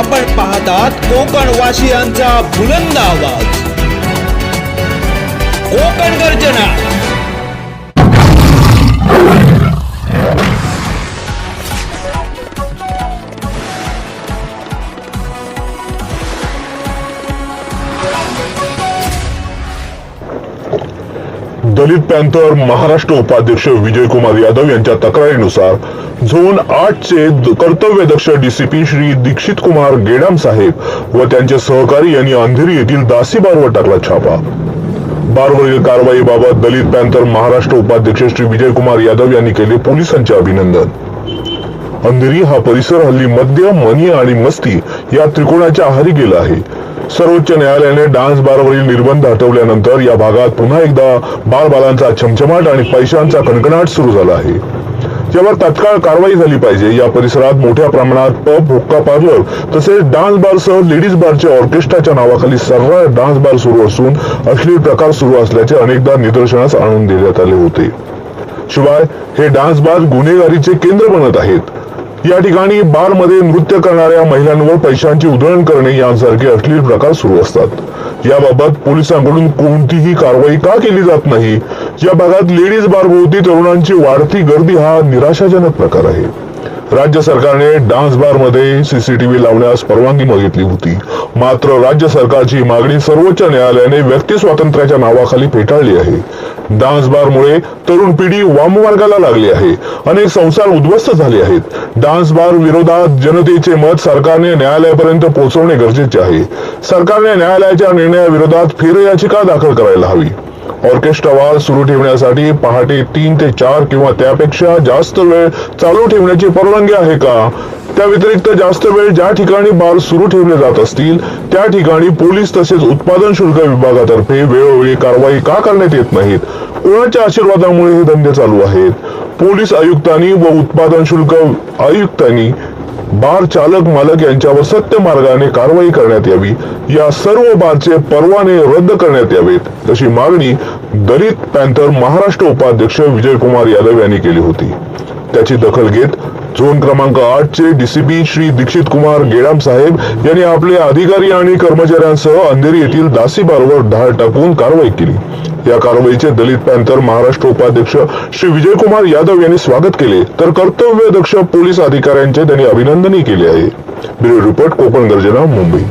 आपण पाहतात कोकण वासियांचा बुलंद आवाज. कोकण गर्जना. दलित पॅन्थर महाराष्ट्र उपाध्यक्ष विजयकुमार यादव यांच्या तक्रारीनुसार झोन आठचे द- कर्तव्यदक्ष डीसीपी श्री दीक्षित कुमार गेडाम साहेब व त्यांचे सहकारी यांनी अंधेरी येथील दासी बारवर टाकला छापा. बारवरील कारवाईबाबत दलित पॅन्थर महाराष्ट्र उपाध्यक्ष श्री विजयकुमार यादव यांनी केले पोलिसांचे अभिनंदन. अंधेरी हा परिसर हल्ली मद्य मनी आणि मस्ती या त्रिकोणाच्या आहारी गेला आहे. सर्वोच्च न्यायालयाने डान्स बारवरील निर्बंध हटवल्यानंतर या भागात पुन्हा एकदा बालबालांचा छमछमाट आणि पैशांचा कणकणाट सुरू झाला आहे. यावर तत्काळ कारवाई झाली पाहिजे. या परिसरात मोठ्या प्रमाणात पब हुक्का पार्लर तसेच डान्स बारसह लेडीज बारच्या ऑर्केस्ट्राच्या नावाखाली सर्रास डान्स बार सुरू असून अश्लील प्रकार सुरू असल्याचे अनेकदा निदर्शनास आणून देण्यात आले होते. शिवाय हे डान्स बार गुन्हेगारीचे केंद्र बनत आहेत. या ठिकाणी बारमध्ये नृत्य करणाऱ्या महिलांवर पैशांची उधळण करणे यांसारखे अश्लील प्रकार सुरू असतात. याबाबत पोलिसांकडून कोणतीही कारवाई का केली जात नाही? या भागात लेडीज बार भोवती तरुणांची वाढती गर्दी हा निराशाजनक प्रकार आहे. राज्य सरकारने डान्स बारमध्ये सीसीटीव्ही लावण्यास परवानगी मागितली होती. मात्र राज्य सरकारची मागणी सर्वोच्च न्यायालयाने व्यक्ती स्वातंत्र्याच्या नावाखाली फेटाळली आहे. डान्स बारमुळे तरुण पिढी वाममार्गाला लागली आहे. अनेक संसार उद्ध्वस्त झाले आहेत. डान्स बार विरोधात जनतेचे मत सरकारने न्यायालयापर्यंत पोहोचवणे गरजेचे आहे. सरकारने न्यायालयाच्या निर्णयाविरोधात फेरयाचिका दाखल करायला हवी. ऑर्केस्ट्रा वार सुरू ठेवण्यासाठी पहाटे तीन ते चार किंवा त्यापेक्षा जास्त वेळ चालू ठेवण्याची परवानगी आहे का? त्या व्यतिरिक्त जास्त वेळ ज्या ठिकाणी बार सुरू ठेवले जात असतील त्या ठिकाणी पोलीस तसेच उत्पादन शुल्क विभागातर्फे वेळोवेळी कारवाई का करण्यात येत नाहीत? कोणाच्या आशीर्वादामुळे हे धंदे चालू आहेत? पोलीस आयुक्तांनी व उत्पादन शुल्क आयुक्तांनी बार चालक मालक यांच्यावर सत्य मार्गाने कारवाई करण्यात यावी. या सर्व बारचे परवाने रद्द करण्यात यावेत. अशी मागणी दलित पॅन्थर महाराष्ट्र उपाध्यक्ष विजयकुमार यादव यांनी केली होती. त्याची दखल घेत झोन क्रमांक आठ चे डीसीपी श्री दीक्षित कुमार गेडाम साहेब यांनी आपले अधिकारी आणि कर्मचाऱ्यांसह अंधेरी येथील दासी बारवर धाड टाकून कारवाई केली. या कारवाईचे दलित पॅन्थर महाराष्ट्र उपाध्यक्ष श्री विजयकुमार यादव यांनी स्वागत केले. तर कर्तव्यदक्ष पोलीस अधिकाऱ्यांचे त्यांनी अभिनंदनही केले आहे. ब्युरो रिपोर्ट कोकण गर्जना मुंबई.